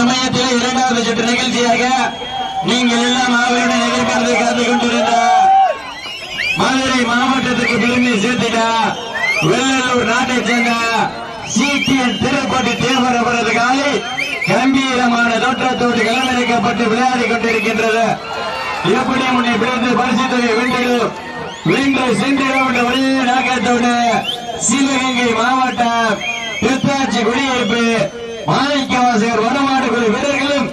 சமயத்தில் இரண்டாவது சுற்று நிகழ்ச்சியாக நீங்கள் எல்லாம் அவருடன் எதிர்பார்த்து காத்துக் கொண்டிருந்த மதுரை மாவட்டத்துக்கு பெருமை சேர்த்திட வெள்ளலூர் நாட்டைச் சேர்ந்த சீக்கியன் திருப்பதி தேவர் அவரது காலை கம்பீரமான தோற்றத்தோடு களமிறக்கப்பட்டு விளையாடி கொண்டிருக்கின்றது. எப்படி முன்னே பிடித்து பரிசு தொகை வென்று சென்றிடும் என்ற ஒரே நாக்கத்தோடு சிவகங்கை மாவட்டம் திருத்தாச்சி குடியிருப்பு மாணிக்கவாசகர் வடமாடு குழு வீரர்களும்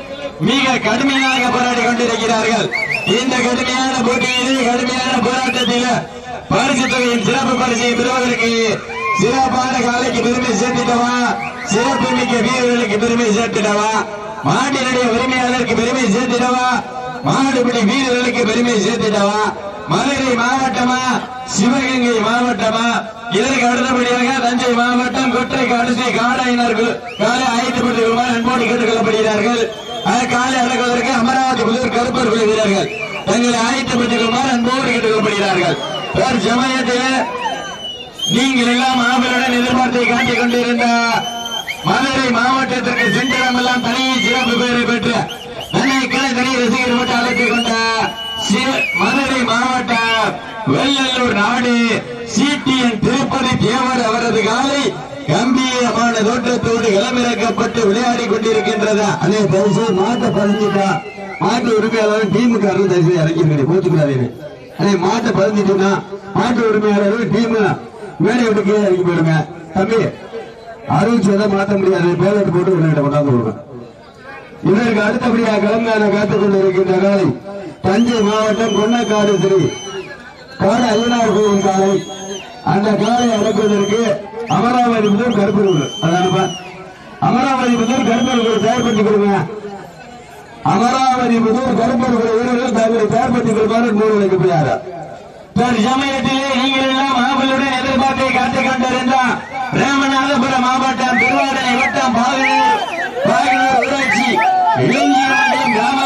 மிக கடுமையாக போராடி கொண்டிருக்கிறார்கள். இந்த கடுமையான போட்டியிலே கடுமையான போராட்டத்தில் பரிசு தொகையின் சிறப்பு பரிசை பெறுவதற்கு சிறப்பான காலைக்கு பெருமை சேர்த்திடவா சிறப்பு மிக்க வீரர்களுக்கு பெருமை சேர்த்திடவா மாட்டினுடைய உரிமையாளருக்கு பெருமை சேர்த்திடவா மாடுபிடி வீரர்களுக்கு பெருமை சேர்த்திடவா மதுரை மாவட்டமா சிவகங்கை மாவட்டமா? இதற்கு அடுத்தபடியாக தஞ்சை மாவட்டம் கொற்றை கடைசி காடாயினர்கள் காலை ஆயத்தப்பட்டு வருமாறு அன்போடு கேட்டுக் கொள்ளப்படுகிறார்கள் காலை அடக்குவதற்கு அமராவதி முதல் கருப்பர் வீரர்கள். தங்களை ஆயத்தப்பட்டு வருமாறு அன்போடு கேட்டுக் கொள்ளப்படுகிறார்கள் ஒரு சமயத்தில் நீங்கள் எல்லாம் ஆவலுடன் எதிர்பார்த்தை காட்டிக் கொண்டிருந்த மதுரை மாவட்டத்திற்கு சென்றடமெல்லாம் தனி சிறப்பு பெயரை பெற்ற தங்கை கிளை தனி ரசிகர் மட்டும் அழைத்துக் கொண்ட மதுரை மாவட்டம் வெள்ளலூர் நாடு. சிடிஎன் திருப்பதி தேவர் அவரது காலை கம்பீரமான தோற்றத்தோடு களமிறக்கப்பட்டு விளையாடி கொண்டிருக்கின்றது. அதே பரிசு மாட்டை பதிஞ்சுட்டா. மாட்டு உரிமையாளர் டீமுக்காரர் தரிசனம் இறங்கிருக்கீங்க போத்துக்கிறாரு அதே மாட்டை பதிஞ்சிட்டுனா மாட்டு உரிமையாளர் டீம் மேடை கீழே இறங்கி போயிடுங்க. தம்பி அறிவிச்சதை மாத்த முடியாது. பேலட் போட்டு உன்னிட்ட கொண்டாந்து கொடுங்க. இதற்கு அடுத்தபடியாக கிளம்பியான காத்துக் கொண்டிருக்கின்ற காலை தஞ்சை மாவட்டம் கொன்னக்காடு ஸ்ரீ காடு ஐயனார் கோயில் காலை. அந்த காலை அடக்குவதற்கு அமராவதி முதல் கருப்பூர் அதானப்பா அமராவதி முதல் கருப்பூர் தயார்படுத்தி கொடுங்க. அமராவதி முதல் கருப்பூர் வீரர்கள் தங்களை தயார்படுத்தி கொடுப்பாரு நூறு வைக்கப்படுகிறார் தற்சமயத்திலே நீங்கள் எல்லாம் ஆவலுடன் எதிர்பார்ப்பை காத்துக் கொண்டிருந்த ராமநாதபுரம் மாவட்டம் திருவாடனை வட்டம் பாகனூர் பாகனூர் ஊராட்சி இளைஞர் மன்றம் கிராம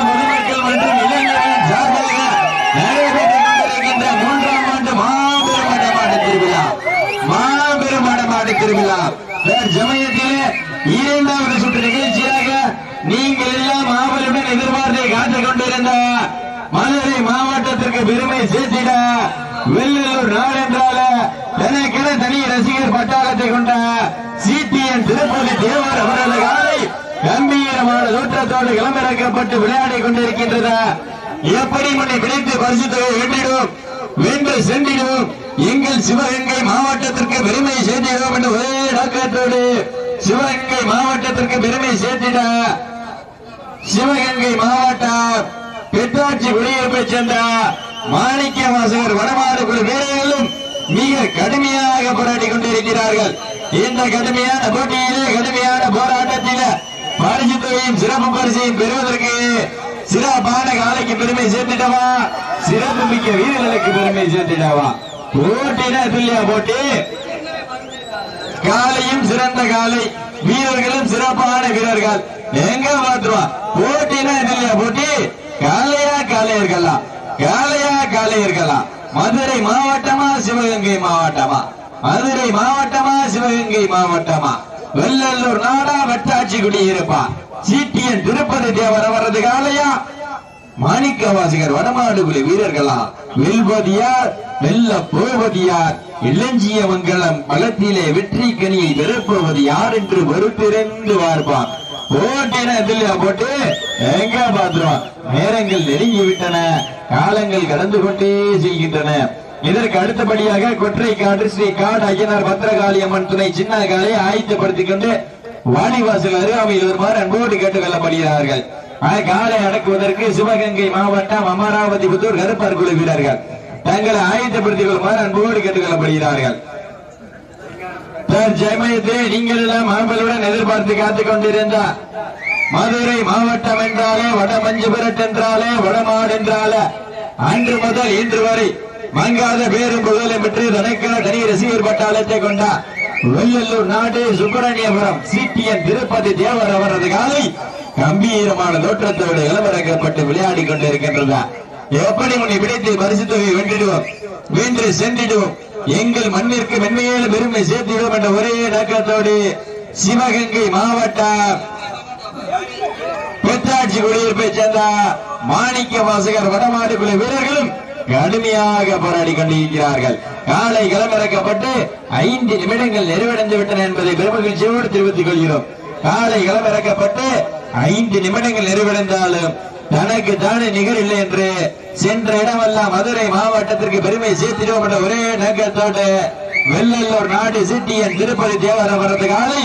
திருவிழா. ஜமயத்திலே இரண்டாவது சுற்று நிகழ்ச்சியாக நீங்கள் எல்லாம் ஆவலுடன் எதிர்பார்த்தை காத்துக் கொண்டிருந்த மதுரை மாவட்டத்திற்கு பெருமை சேர்த்திட வெள்ளூர் நாள் என்றால தனக்கென தனி ரசிகர் பட்டாளத்தை கொண்ட சிடிஎன் திருப்பதி தேவர் அவரது காலை கம்பீரமான தோற்றத்தோடு களமிறக்கப்பட்டு விளையாடி கொண்டிருக்கின்றது. எப்படி முன்னை பிடித்து பரிசு தொகை வென்றிடும்? மீண்டும் சென்றிடுவோம். எங்கள் சிவகங்கை மாவட்டத்திற்கு பெருமை சேர்த்திடுவோம் என்று ஒரே நோக்கத்தோடு சிவகங்கை மாவட்டத்திற்கு பெருமை சேர்த்திட சிவகங்கை மாவட்டம் பெற்றாட்சி குடியிருப்பை சேர்ந்த மாணிக்க வாசகர் வடமாறு குழு வீரர்களும் மிக கடுமையாக போராடி கொண்டிருக்கிறார்கள். இந்த கடுமையான போட்டியிலே கடுமையான போராட்டத்தில பரிசு தொகையும் சிறப்பு பரிசையும் பெறுவதற்கு சிறப்பான காலைக்கு பெருமை சேர்த்துட்டவா? சிறப்பு மிக்க வீரர்களுக்கு பெருமை சேர்த்துட்டவா? போட்டினா துல்லியா போட்டி. காலையும் சிறந்த காலை. வீரர்களும் சிறப்பான வீரர்கள். எங்க மாத்துவா போட்டினா துல்லியா போட்டி. காலையா காலையர்களா காலையா காலையர்களா மதுரை மாவட்டமா சிவகங்கை மாவட்டமா? மதுரை மாவட்டமா சிவகங்கை மாவட்டமா? வெள்ளல்லூர் நாடா வட்டாட்சி குடியிருப்பா சிட்டியன் திருப்பதி தேவர் அவரது காலையா? மாணிக்க வாசகர் வடமாடுகுலி வீரர்களா? வெல்வதியார் வெல்ல போவதியார் இளஞ்சிய மங்கலம் பலத்திலே வெற்றி கனியை நிரப்புவது யார் என்று பொறுத்திருந்து பார்ப்பான். போட்டின இதுல போட்டு? எங்க பாத்துருவான் நேரங்கள் நெருங்கி விட்டன. காலங்கள் கடந்து கொண்டே செல்கின்றன. இதற்கு அடுத்தபடியாக கொற்றைக்காடு ஸ்ரீ காடு ஐயனார் பத்திரகாளி அம்மன் துணை சின்ன காலை ஆயத்தப்படுத்திக் கொண்டு வாடிவாசல் அருகாமையில் வருமாறு அன்போடு கேட்டுக் கொள்ளப்படுகிறார்கள் காலை அடக்குவதற்கு சிவகங்கை மாவட்டம் அமராவதி புத்தூர் கருப்பார் குழு வீரர்கள். தங்களை ஆயத்தப்படுத்திக் கொள்ளுமாறு அன்போடு கேட்டுக் கொள்ளப்படுகிறார்கள் தற்சமயத்திலே நீங்கள் எல்லாம் ஆம்பலுடன் எதிர்பார்த்து காத்துக் கொண்டிருந்த மதுரை மாவட்டம் என்றாலே வட மஞ்சுபுரட் என்றாலே வடமாடு என்றாலே அன்று முதல் இன்று வரை மங்காத பேரும் புகழும் பெற்று தனக்கென தனி ரசிகர் பட்டாளத்தை கொண்டார் வெள்ளல்லூர் நாடு சுப்பிரமணியபுரம் சிபிஎன் திருப்பதி தேவர் அவரது காலை கம்பீரமான தோற்றத்தோடு இளவரக்கப்பட்டு விளையாடி கொண்டிருக்கின்றன எப்படி உன்னை விடைத்து பரிசு தொகை வென்றிடுவோம்? வென்று சென்றிடுவோம். எங்கள் மண்ணிற்கு மென்மையான பெருமை சேர்த்திடுவோம் என்ற ஒரே நோக்கத்தோடு சிவகங்கை மாவட்டம் பெத்தாட்சி குடியிருப்பை சேர்ந்த மாணிக்க வாசகர் வடமாடு குழு வீரர்களும் கடுமையாக போராடி கொண்டிருக்கிறார்கள். காலை களமிறக்கப்பட்டு ஐந்து நிமிடங்கள் நிறைவடைந்து விட்டன என்பதை பெருமகிழ்ச்சியோடு தெரிவித்துக் கொள்கிறோம். காலை களமிறக்கப்பட்டு ஐந்து நிமிடங்கள் நிறைவடைந்தாலும் தனக்கு தானே நிகர் இல்லை என்று சென்ற இடமெல்லாம் மதுரை மாவட்டத்திற்கு பெருமை சேர்த்திடுவோம் என்ற ஒரே நோக்கத்தோடு வெள்ளல்லூர் நாடு சிட்டியன் திருப்பதி தேவரவரது காலை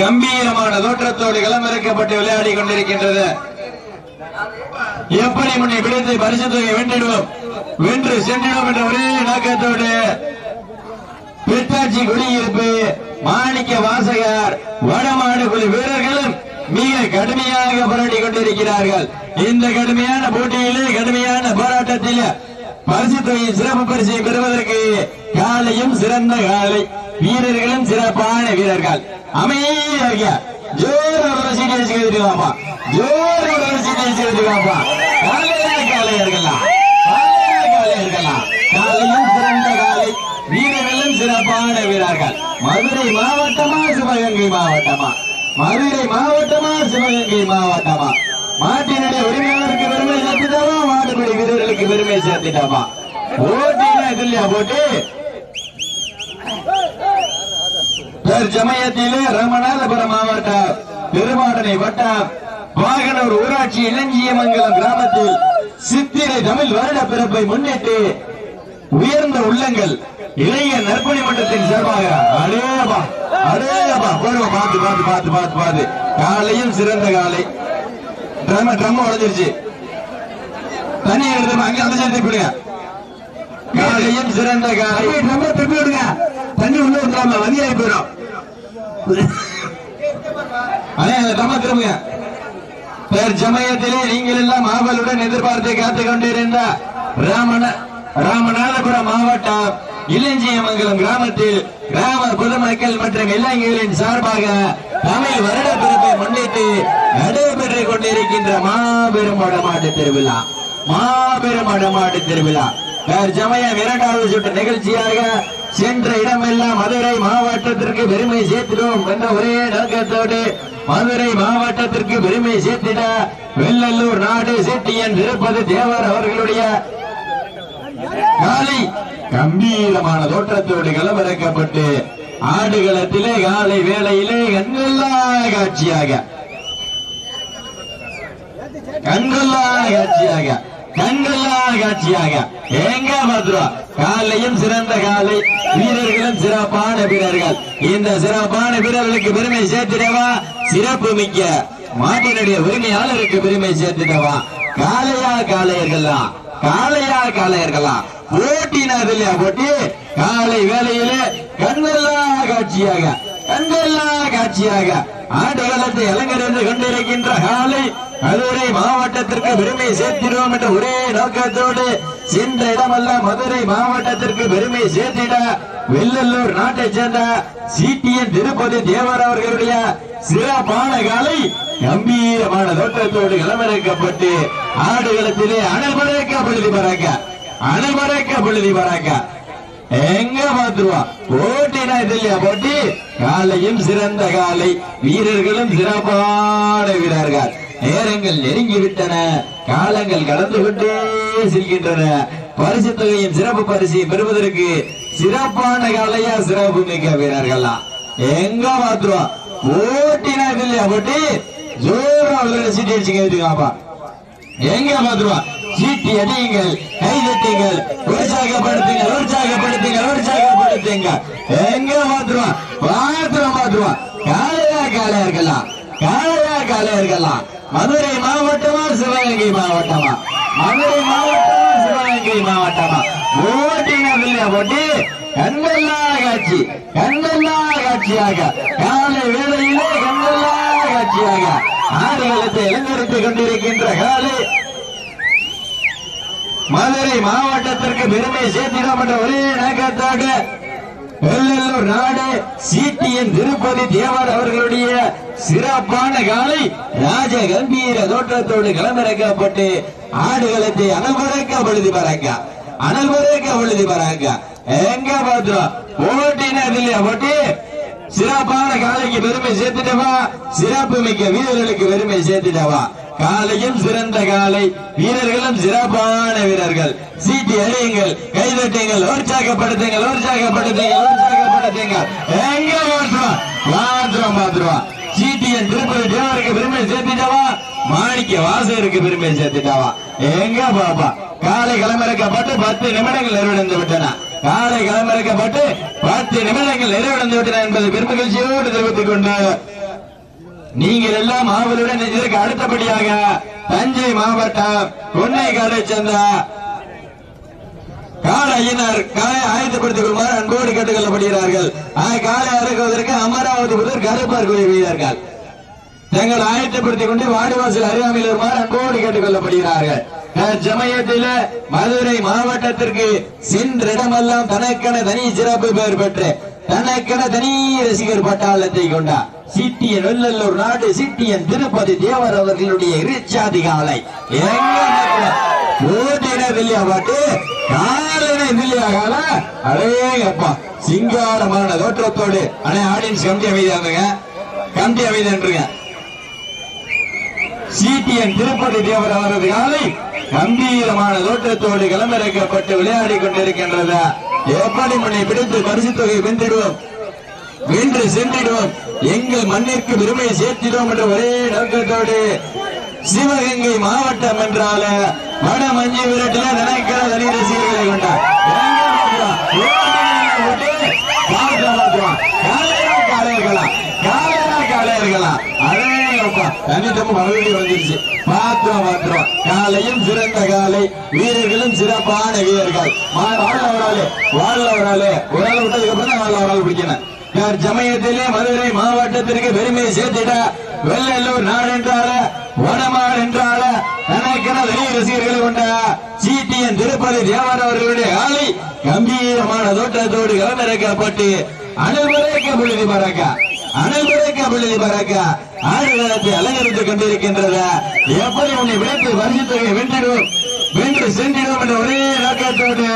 கம்பீரமான தோற்றத்தோடு களமிறக்கப்பட்டு விளையாடி கொண்டிருக்கின்றது. எப்படி முன்னே விடுத்து பரிசு தொகை வென்றிடுவோம்? வென்று சென்றிடுவோம் என்ற ஒரே நோக்கத்தோடு பித்தாச்சி குடியிருப்பு மாணிக்க வாசகர் வடமாடு குழு வீரர்களும் மிக கடுமையாக போராடி கொண்டிருக்கிறார்கள். இந்த கடுமையான போட்டியிலே கடுமையான போராட்டத்தில் பரிசு தொகையின் சிறப்பு பரிசை பெறுவதற்கு காலையும் சிறந்த காலை வீரர்களும் சிறப்பான வீரர்கள். அமைதியாக ஜோர் ஒரு சீட்டை வச்சுக்கிட்டுவாப்பா ஜோர் ஒரு சீட்டை வச்சுக்கிட்டுவாப்பா காலையா காலையர்களா காலையா காலையர்களா காலையும் சிறந்த காலை வீரர்களும் சிறப்பான வீரர்கள். மதுரை மாவட்டமா சிவகங்கை மாவட்டமா? மதுரை மாவட்டமா சிவகங்கை மாவட்டமா? மாட்டினுடைய உரிமையாளருக்கு பெருமை சேர்த்துட்டாமா மாடுபடி வீரர்களுக்கு பெருமை சேர்த்துட்டாமா ஓட்டினா இதுலையா போட்டு? தற்சமயத்திலே ராமநாதபுரம் மாவட்டம் பெருமாடனை வட்டம் வாகனூர் ஊராட்சி இளஞ்சியமங்கலம் கிராமத்தில் சித்திரை தமிழ் வருட பிறப்பை முன்னிட்டு உயர்ந்த உள்ளங்கள் இளைய நற்பணி மன்றத்தின் சார்பாக அடேபா அடேபா. போடுவா பார்த்து பார்த்து பார்த்து பார்த்து பார்த்து. காலையும் சிறந்த காலை. ட்ரம் ட்ரம் உடஞ்சிருச்சு தண்ணி எடுத்து அங்க அந்த சேர்த்து விடுங்க காலையும் சிறந்த காலை. ட்ரம் திருப்பி விடுங்க. தண்ணி உள்ள வந்துடாம வந்தியாகி போயிடும். அதே ட்ரம் திரும்புங்க. தற்சமயத்திலே நீங்கள் எல்லாம் ஆவலுடன் எதிர்பார்த்து காத்துக் கொண்டிருந்த ராமன ராமநாதபுரம் மாவட்டம் இளஞ்சியமங்கலம் கிராமத்தில் கிராம பொதுமக்கள் மற்றும் இளைஞர்களின் சார்பாக தமிழ் வருட பிறப்பை முன்னிட்டு நடைபெற்றுக் கொண்டிருக்கின்ற மாபெரும் வடமாட்டு திருவிழா. மாபெரும் வடமாட்டு திருவிழா. தற்சமயம் இரண்டாவது சுற்று நிகழ்ச்சியாக சென்ற இடமெல்லாம் மதுரை மாவட்டத்திற்கு பெருமை சேர்த்திடும் என்ற ஒரே நோக்கத்தோடு மதுரை மாவட்டத்திற்கு பெருமை சேர்த்திட வெள்ளல்லூர் நாடு செட்டியன் திருப்பதி தேவர் அவர்களுடைய காலை. கம்பீரமான தோற்றத்தோடு கலவரக்கப்பட்டு ஆடுகளத்திலே காலை வேளையிலே கண்கொள்ளா காட்சியாக. கண்கொள்ளா காட்சியாக. கண்கொள்ளா காட்சியாக. எங்க மதுரா? காலையும் சிறந்த காலை. வீரர்களும் சிறப்பான வீரர்கள். இந்த சிறப்பான வீரர்களுக்கு பெருமை சேர்த்திடவா? சிறப்பு மிக்க மாட்டினுடைய உரிமையாளருக்கு பெருமை சேர்த்துட்டவா? காளையா காளையர்களா? காளையா காளையர்களா? போட்டினார் இல்லையா போட்டி காலை வேலையில கண்வெல்லா காட்சியாக கண்கொள்ளா காட்சியாக ஆடுகளத்தை அலங்கரித்து கொண்டிருக்கின்ற காலை மதுரை மாவட்டத்திற்கு பெருமை சேர்த்திடுவோம் என்ற ஒரே நோக்கத்தோடு சென்ற இடமெல்லாம் மதுரை மாவட்டத்திற்கு பெருமை சேர்த்திட வெள்ளல்லூர் நாட்டை சேர்ந்த சிடிஎன் திருப்பதி தேவர் அவர்களுடைய சிறப்பான காலை கம்பீரமான தோட்டத்தோடு களமிறக்கப்பட்டு ஆடுகளத்திலே அனல் பறக்க பழுதி பறக்க அனல் பழுதி பறக்க எங்க பாத்துருவா போட்டினா இல்லையா? போட்டி? காலையும் சிறந்த காலை. வீரர்களும் சிறப்பான வீரர்கள். நேரங்கள் நெருங்கி விட்டன காலங்கள் கடந்து விட்டே செல்கின்றன. பரிசு தொகையும் சிறப்பு பரிசையும் பெறுவதற்கு சிறப்பான காலையா சிறப்பு மிக்க வீரர்களா? எங்க பாத்துருவா போட்டினா இது இல்லையா போட்டி ஜோரா உள்ள சீட்டி அடிச்சுங்க இதுக்காப்பா எங்க பாத்துருவா சீட்டி அடியுங்கள் கை தட்டுங்கள் உற்சாகப்படுத்துங்கள் உற்சாகப்படுத்துங்கள் உற்சாகப்படுத்துங்க எங்க பாத்துருவா பாத்திரம் பாத்துருவா காலையா காலையா இருக்கலாம் காலையா காலையா இருக்கலாம். மதுரை மாவட்டமா சிவகங்கை மாவட்டமா? மதுரை மாவட்டமா சிவகங்கை மாவட்டமா? ஓட்டிங்க இல்லையா போட்டி கண்கொள்ளா காட்சி கண்கொள்ளா காட்சியாக காலை வேளையிலே கண்கொள்ளா காட்சியாக ஆடுகளத்தை இளைஞரித்துக் கொண்டிருக்கின்ற காலை. மதுரை மாவட்டத்திற்கு பெருமை சேர்த்திடம் என்ற ஒரே நோக்கத்தோடு வெள்ளல்லூர் நாடு சிடிஎன் திருப்பதி தேவர் அவர்களுடைய சிறப்பான காலை. ராஜ கம்பீர தோற்றத்தோடு களமிறக்கப்பட்டு ஆடுகளத்தை அனல்பறக்க பொழுது பறக்க அனல்பறக்க பொழுது பறக்க எங்க பாத்துறோம் போட்டினா இது இல்லையா? போட்டி சிறப்பான காலைக்கு பெருமை சேர்த்துட்டவா? சிறப்பு மிக்க வீரர்களுக்கு பெருமை சேர்த்துட்டவா? காலையும் சிறந்த காலை. வீரர்களும் சிறப்பான வீரர்கள். சீட்டி அடியுங்கள் கைதட்டுங்கள் உற்சாகப்படுத்துங்கள் உற்சாகப்படுத்துங்கள் உற்சாகப்படுத்துங்கள். எங்க மாற்றுவோம் மாற்றுவோம் மாற்றுவோம் சீட்டியன் திருப்பதி தேவருக்கு பெருமை சேர்த்துட்டவா? மாணிக்க வாசகருக்கு பெருமை சேர்த்துட்டாவா? எங்க பாப்பா? காலை கிளம்பிறக்கப்பட்டு பத்து நிமிடங்கள் நிறைவடைந்து விட்டன. காலை களமிறக்கப்பட்டு பத்து நிமிடங்கள் நிறைவடைந்து விட்டன என்பதை பெருமகிழ்ச்சியோடு தெரிவித்துக் கொண்டு நீங்கள் எல்லாம் ஆவலுடன் இதற்கு அடுத்தபடியாக தஞ்சை மாவட்டம் கொன்னை சேர்ந்த கால ஐயனார் காலை ஆயத்தப்படுத்திக் கொள்ளுமாறு அன்போடு கேட்டுக் கொள்ளப்படுகிறார்கள் காலை அறுக்குவதற்கு அமராவதி முதல் கருப்பார் கோயில் வீரர்கள். தங்கள் ஆயத்தப்படுத்திக் கொண்டு வாடிவாசல் அருகாமையில் வருமாறு அன்போடு கேட்டுக் கொள்ளப்படுகிறார்கள். சமயத்தில் மதுரை மாவட்டத்திற்கு சென்ற இடமெல்லாம் தனக்கென தனி சிறப்பு பெயர் பெற்று தனக்கென தனி ரசிகர் பட்டாளத்தை கொண்டார். சிட்டியன் வெள்ளல்லூர் நாடு சிட்டியன் திருப்பதி தேவர் அவர்களுடைய இரிச்சாதி காலை ஓட்டின தில்லியா பாட்டு காலன தில்லியா கால அடேங்கப்பா சிங்காரமான தோற்றத்தோடு அண்ணே ஆடியன்ஸ் கம்பி அமைதியாங்க கம்பி அமைதியான்றுங்க சிடிஎன் திருப்பதி தேவர் அவரது காலை கம்பீரமான தோற்றத்தோடு களமிறக்கப்பட்டு விளையாடி கொண்டிருக்கின்றது. எப்படி மண்ணை பிடித்து பரிசு தொகை வென்றிடுவோம். வென்று சென்றிடுவோம். எங்கள் மண்ணிற்கு பெருமை சேர்த்திடுவோம் என்ற ஒரே நோக்கத்தோடு சிவகங்கை மாவட்டம் என்றால மன மஞ்சள் விரட்டில நினைக்கிற தனி ரசிகர்களை கொண்டார் காலையர்களா காலையா காலையர்களா அழகப்பா தனித்தம் மறுபடியும் வந்துருச்சு. பாத்திரம் பாத்திரம் காலையும் சிறந்த காலை வீரர்களும் சிறப்பான வீரர்கள். வாழ்ல ஒரு ஆளு வாழ்ல ஒரு ஒரு ஆள் விட்டதுக்கு அப்புறம் தான் வாழ்ல பிடிக்கணும். யார் சமயத்திலே மதுரை மாவட்டத்திற்கு பெருமை சேர்த்திட வெள்ளல்லூர் நாடு என்றால வடமாடு என்றால தனக்கென வெளிய ரசிகர்களை கொண்ட சிடிஎன் திருப்பதி தேவர் அவர்களுடைய ஆலை கம்பீரமான தோட்டத்தோடு கலந்திருக்கப்பட்டு அனுபவிக்க பொழுது பாருங்க அனுபவிக்க பொழுது பறக்க ஆடுகளத்தை அலங்கரித்துக் கொண்டிருக்கின்றது. எப்படி உன்னை விளைத்து வரிசை வென்றிடும் வென்று சென்றிடும் என்ற ஒரே நோக்கத்தோடு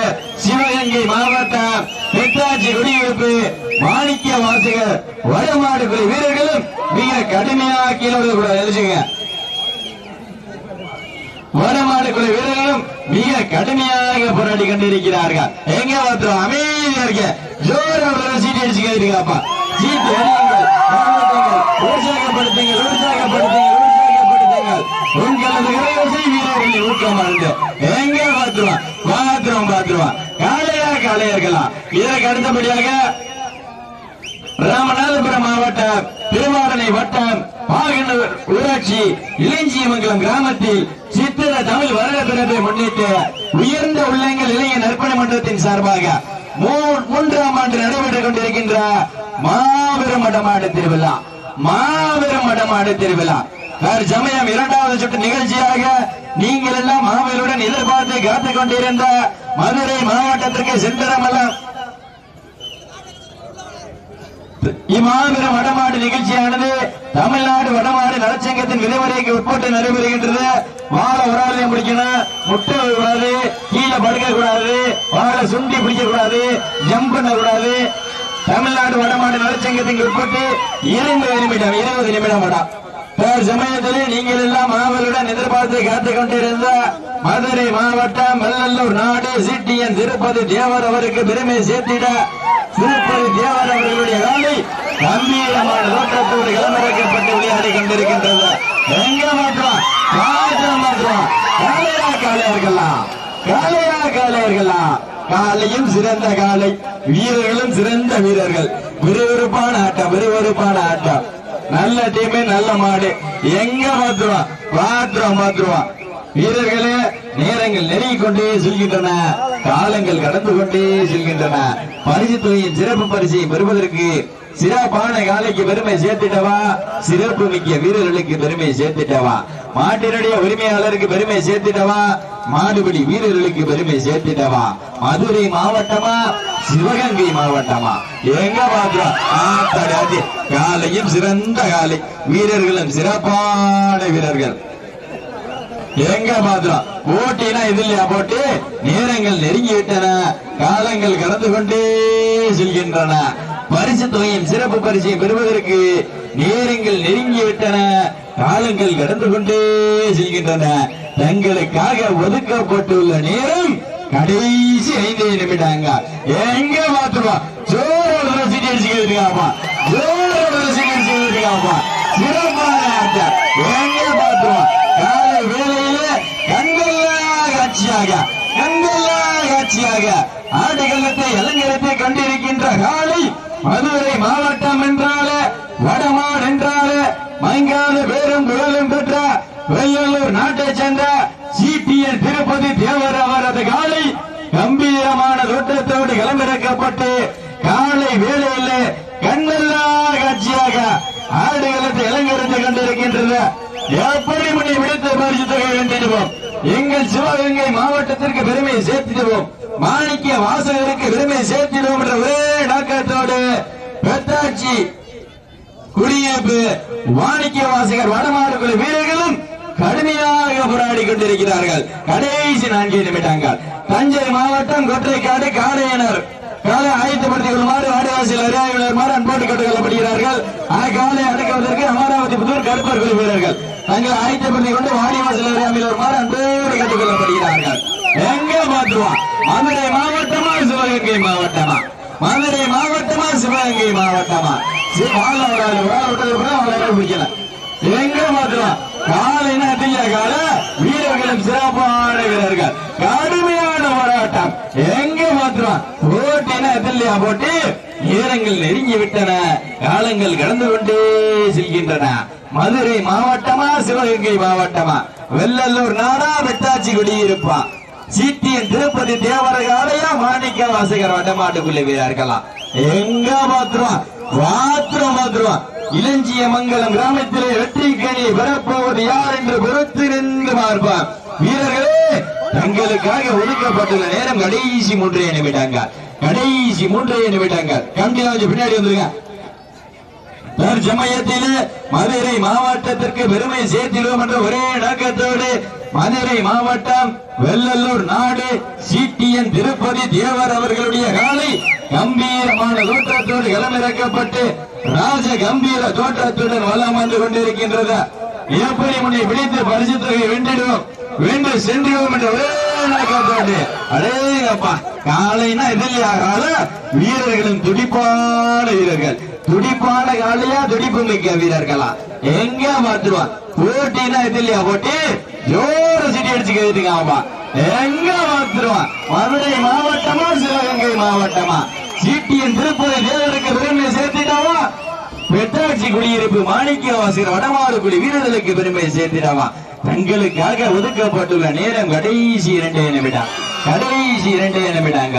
சிவகங்கை மாவட்டம் நெட்டாட்சி குடியிருப்பு மாணிக்க வாசகர் வடமாடு குழு வீரர்களும் மிக கடுமையாக கீழே கூட எழுதுங்க வடமாடு குழு வீரர்களும் மிக கடுமையாக போராடி கொண்டிருக்கிறார்கள். எங்க பார்த்தோம் அமைதியா இருக்க? ஜோரா சீட்டு அடிச்சு சீட்டு உற்சாகப்படுத்துங்கள் உற்சாகப்படுத்துங்கள் உற்சாகப்படுத்துங்கள் உங்களது இறைவசை வீரர்களை ஊக்கமாண்டு எங்க பாத்துருவான் பாத்துருவான் பாத்துருவான் காளையா காளையா இருக்கலாம். இதற்கு அடுத்தபடியாக ராமநாதபுரம் மாவட்டம் திருவாரணை வட்டம் பாகனூர் ஊராட்சி இளஞ்சியமங்கலம் கிராமத்தில் சித்திர தமிழ் வருட பிறப்பை முன்னிட்டு உயர்ந்த உள்ளங்கள் இளைஞர் நற்பணி மன்றத்தின் சார்பாக மூ- மூன்றாம் ஆண்டு நடைபெற்றுக் கொண்டிருக்கின்ற மாபெரும் மடமாடு திருவிழா. மாபெரும் மடமாடு திருவிழா. வேறு சமயம் இரண்டாவது சுற்று நிகழ்ச்சியாக நீங்கள் எல்லாம் மாவீருடன் எதிர்பார்த்து காத்துக் கொண்டிருந்த மதுரை மாவட்டத்திற்கு சென்றடமெல்லாம் இம்மாபெரும் வடமாடு நிகழ்ச்சியானது தமிழ்நாடு வடமாடு நலச்சங்கத்தின் விதிமுறைக்கு உட்பட்டு நடைபெறுகின்றது. வாழ உராதையும் பிடிக்கணும் முட்டை கூடாது கீழே படுக்க கூடாது வாழை சுண்டி பிடிக்க கூடாது ஜம்ப் பண்ண கூடாது தமிழ்நாடு வடமாடு நலச்சங்கத்திற்கு உட்பட்டு இருபது நிமிடம் இருபது நிமிடம் வடம் சமயத்தில் நீங்கள் எல்லாம் மாவலுடன் எதிர்பார்த்து காத்துக் கொண்டிருந்த மதுரை மாவட்டம் மல்லல்லூர் நாடு சிட்டியன் திருப்பதி தேவர் அவருக்கு பெருமை சேர்த்திட திருப்பதி தேவர் அவர்களுடைய வேலை கம்பீரமான தோற்றத்தோடு களமிறக்கப்பட்டு விளையாடி கொண்டிருக்கின்றது. எங்க மாற்றம்? மாற்றம். மாற்றம் காலையா காலையர்களாம் காலையா காலையர்களாம் காலையும் சிறந்த காலை வீரர்களும் சிறந்த வீரர்கள். விறுவிறுப்பான ஆட்டம் விறுவிறுப்பான ஆட்டம். நல்ல டீம் நல்ல மாடு. எங்க மாத்துருவான் மாத்துருவான் மாத்துருவான் வீரர்களே நேரங்கள் நெருங்கிக் கொண்டே செல்கின்றன. காலங்கள் கடந்து கொண்டே செல்கின்றன. பரிசு தொகையின் சிறப்பு பரிசை பெறுவதற்கு சிறப்பான காலைக்கு பெருமை சேர்த்துட்டவா? சிறப்பு மிக்க வீரர்களுக்கு பெருமை சேர்த்திட்டவா? மாட்டினுடைய உரிமையாளருக்கு பெருமை சேர்த்திட்டவா? மாடுபிடி வீரர்களுக்கு பெருமை சேர்த்திட்டவா? மதுரை மாவட்டமா? சிவகங்கை மாவட்டமா? எங்க பாக்குறோம் காலையும் சிறந்த காலை. வீரர்களும் சிறப்பான வீரர்கள். எங்க பாத்திரம் போட்டினா இது இல்லையா போட்டி? நேரங்கள் நெருங்கி விட்டன காலங்கள் கடந்து கொண்டே செல்கின்றன. பரிசு தொகையும் சிறப்பு பரிசையும் பெறுவதற்கு நேரங்கள் நெருங்கி விட்டன. காலங்கள் கடந்து கொண்டே செல்கின்றன. தங்களுக்காக ஒதுக்கப்பட்டுள்ள நேரம் கடைசி ஐந்து நிமிடங்க. எங்க மாத்துருவா ஜோரோட ரசிகை அடிச்சுக்கிறதுக்காமா ஜோரோட ரசிகை அடிச்சுக்கிறதுக்காமா சிறப்பான ஆட்டம் எங்க மாத்துருவா காலை வேளையில கண்கொள்ளா காட்சியாக கண்கொள்ளா காட்சியாக. ஆடுகளத்தை அலங்கரித்து கண்டிருக்கின்ற காலை மதுரை மாவட்டம் என்றால வடமாடு என்றால மங்காத பேரும் குரலும் பெற்ற வெள்ளலூர் நாட்டை சேர்ந்த சிபிஎன் திருப்பதி தேவர் அவரது காலை கம்பீரமான தோட்டத்தோடு களமிறக்கப்பட்டு காலை வேலையில் கண்ணெல்லா காட்சியாக ஆடுகளத்தை இளைஞரத்தை கண்டிருக்கின்றது. எப்படி முன்னே விடுத்து பரிசு தொகை வேண்டிடுவோம் எங்கள் சிவகங்கை மாவட்டத்திற்கு பெருமையை சேர்த்திடுவோம். மாணிக்க வாசகருக்கு விரும்பி சேர்த்திடுவோம் என்ற ஒரே நோக்கத்தோடு பெத்தாட்சி குடியிருப்பு வாணிக்க வாசகர் வடமாடு குழு வீரர்களும் கடுமையாக போராடி கொண்டிருக்கிறார்கள். கடைசி நான்கு நிமிடங்கள். தஞ்சை மாவட்டம் கொற்றைக்காடு காளையனர். காலை ஆயத்தப்படுத்திக் கொள்ளுமாறு வாடிவாசியில் அறியாமையுமாறு அன்போடு கேட்டுக் கொள்ளப்படுகிறார்கள் காலை அடக்குவதற்கு அமராவதி புதூர் கருப்பர் குழு வீரர்கள். தங்களை ஆயத்தப்படுத்திக் கொண்டு வாடிவாசியில் அறியாமையில் வருமாறு அன்போடு கேட்டுக் கொள்ளப்படுகிறார்கள் எங்க மாற்றுவான் மதுரை மாவட்டமா சிவகங்கை மாவட்டமா? மதுரை மாவட்டமா சிவகங்கை மாவட்டமா? சி- வாழ ஒரு ஆளு, ஒரு ஆள் பிடிக்கல. எங்க மாத்துறோம் காலைனா அதிக கால வீரர்களும் சிறப்பான வீரர்கள். கடுமையான போராட்டம். எங்க மாத்துறோம் போட்டினா எதிரியா போட்டு நேரங்கள் நெருங்கி விட்டன காலங்கள் கடந்து கொண்டே செல்கின்றன. மதுரை மாவட்டமா சிவகங்கை மாவட்டமா? வெள்ளல்லூர் நாடா வெட்டாச்சி குடியிருப்பா சீட்டியன் திருப்பதி தேவரக ஆலயா மாணிக்க வாசகர் வடமாட்டுக்குள்ளே இருக்கலாம் எங்க பாத்திரம் பாத்திரம் மாத்திரம் இளஞ்சிய மங்கலம் கிராமத்திலே வெற்றி கனி பெறப்போவது யார் என்று பொறுத்து நின்று பார்ப்பார். வீரர்களே தங்களுக்காக ஒதுக்கப்பட்டுள்ள நேரம் கடைசி மூன்றைய நிமிடங்கள். கடைசி மூன்றைய நிமிடங்கள். கம்பியா கொஞ்சம் பின்னாடி வந்துருங்க. தற்சமயத்திலே மதுரை மாவட்டத்திற்கு பெருமை சேர்த்திடுவோம் என்ற ஒரே நோக்கத்தோடு மதுரை மாவட்டம் வெள்ளல்லூர் நாடு சிடிஎன் திருப்பதி தேவர் அவர்களுடைய காலை கம்பீரமான தோற்றத்தோடு களமிறக்கப்பட்டு ராஜ கம்பீர தோற்றத்துடன் வலம் வந்து கொண்டிருக்கின்றது. எப்படி முன்னே பிடித்து பரிசு தொகை வென்றிடுவோம்? வென்று சென்றுவோம் என்ற ஒரே நோக்கத்தோடு. அடேங்கப்பா காலைனா எதிரியா கால வீரர்களின் துடிப்பான வீரர்கள். துடிப்பான காலையா துடிப்பு மிக்க வீரர்களா? எங்க மாத்துருவான் போட்டினா எதிரியா போட்டி? ஜோர சிட்டி அடிச்சு கேட்டுங்க ஆமா. எங்க மாத்துருவான் மதுரை மாவட்டமா சிவகங்கை மாவட்டமா? சிட்டியின் திருப்பதி தேவருக்கு பெருமை சேர்த்துட்டாவா பெட்டாட்சி குடியிருப்பு மாணிக்க வாசகர் வடமாறு குடி வீரர்களுக்கு பெருமை சேர்த்திடாவா? தங்களுக்காக ஒதுக்கப்பட்டுள்ள நேரம் கடைசி இரண்டே நிமிடம். கடைசி இரண்டே நிமிடங்க.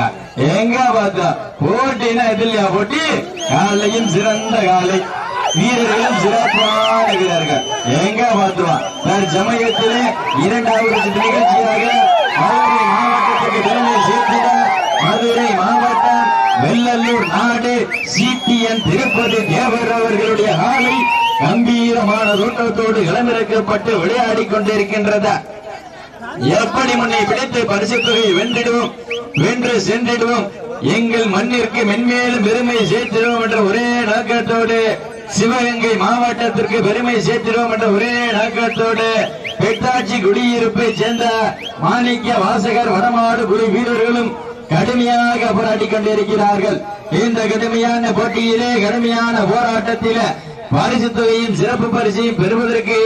எங்க பார்த்தா? போட்டினா எதிரியா போட்டி? காலையும் சிறந்த காலை. வீரர்களும் சிறப்பான வீரர்கள். எங்க பார்த்துவான் தற்சமயத்திலே இரண்டாவது நிகழ்ச்சியாக மதுரை மாவட்டத்துக்கு பெருமை சேர்த்திட மதுரை மாவட்டம் வெள்ளல்லூர் நாடு. சிபிஎன் திருப்பதி தேவர் அவர்களுடைய ஆலை கம்பீரமான தோட்டத்தோடு இளமிறக்கப்பட்டு விளையாடி கொண்டிருக்கின்றது எப்படி முன்னை பிடித்து பரிசு வென்றிடுவோம்? வென்று சென்றிடுவோம். எங்கள் மண்ணிற்கு மென்மேலும் பெருமை சேர்த்திடுவோம் என்ற ஒரே நோக்கத்தோடு சிவகங்கை மாவட்டத்திற்கு பெருமை சேர்த்திடுவோம் என்ற ஒரே நோக்கத்தோடு பெட்டாட்சி குடியிருப்பை சேர்ந்த மாணிக்க வாசகர் வடமாடு குடி வீரர்களும் கடுமையாக போராடி கொண்டிருக்கிறார்கள். இந்த கடுமையான போட்டியிலே கடுமையான போராட்டத்தில பரிசு தொகையும் சிறப்பு பரிசையும் பெறுவதற்கு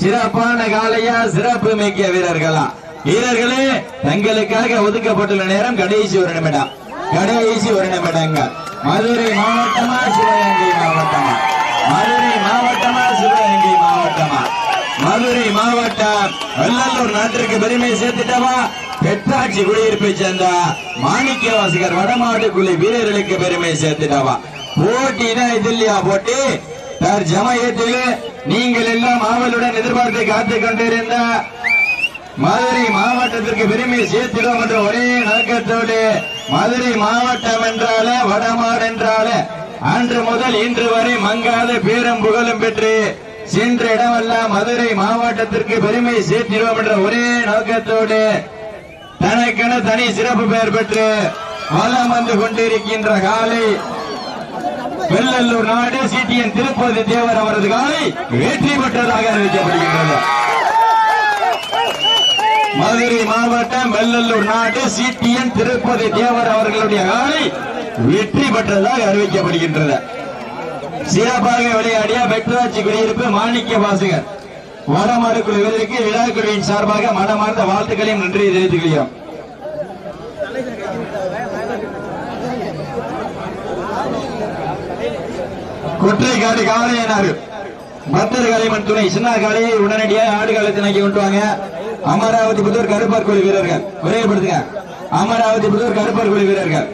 சிறப்பான காலையா சிறப்பு மிக்க வீரர்களா. வீரர்களே தங்களுக்காக ஒதுக்கப்பட்டுள்ள நேரம் கடைசி ஒரு நிமிடம். கடைசி ஒரு நிமிடங்க மதுரை மாவட்டமா சிவகங்கை மாவட்டமா? மதுரை மாவட்டமா சிவகங்கை மாவட்டமா? மதுரை மாவட்டம் வெள்ளல்லூர் நாட்டிற்கு பெருமை சேர்த்துட்டவா? பெட்டாட்சி குடியிருப்பை சேர்ந்த மாணிக்க வாசகர் வடமாடு குழு வீரர்களுக்கு பெருமை சேர்த்துட்டவா? போட்டினா இதில்லையா போட்டி? தற்சமயத்தில் நீங்கள் எல்லாம் ஆவலுடன் எதிர்பார்த்து காத்துக் கொண்டிருந்த மதுரை மாவட்டத்திற்கு பெருமை சேர்த்திடும் என்ற ஒரே நோக்கத்தோடு மதுரை மாவட்டம் என்றாலே வடமாடு என்றாலே அன்று முதல் இன்று வரை மங்காத பேரும் புகழும் பெற்று சென்ற இடமெல்லாம் மதுரை மாவட்டத்திற்கு பெருமை சேர்த்திடுவோம் என்ற ஒரே நோக்கத்தோடு தனக்கென தனி சிறப்பு பெயர் பெற்று வலம் வந்து கொண்டிருக்கின்ற காலை வெள்ளல்லூர் நாடு சிடிஎன் திருப்பதி தேவர் அவரது காலை வெற்றி பெற்றதாக அறிவிக்கப்படுகின்றது. மதுரை மாவட்டம் வெள்ளல்லூர் நாடு சிடிஎன் திருப்பதி தேவர் அவர்களுடைய காலை வெற்றி பெற்றதாக அறிவிக்கப்படுகின்றது. சிறப்பாக விளையாடிய வெட்ராட்சி குடியிருப்பு மாணிக்க வாசகர். வடமாடு குழு வீரருக்கு விழாக்குழுவின் சார்பாக மனமார்ந்த வாழ்த்துக்களையும் நன்றி தெரிவித்துக் கொள்கிறோம். கொற்றைக்காடு காளையனாரு பத்தர் கலைமன் துணை சின்ன காளையை உடனடியாக ஆடு காலத்தினாக்கி கொண்டு வாங்க. அமராவதி புதூர் கருப்பார் குழு வீரர்கள். விரைவுபடுத்துங்க அமராவதி புதூர் கருப்பார் குழு வீரர்கள்.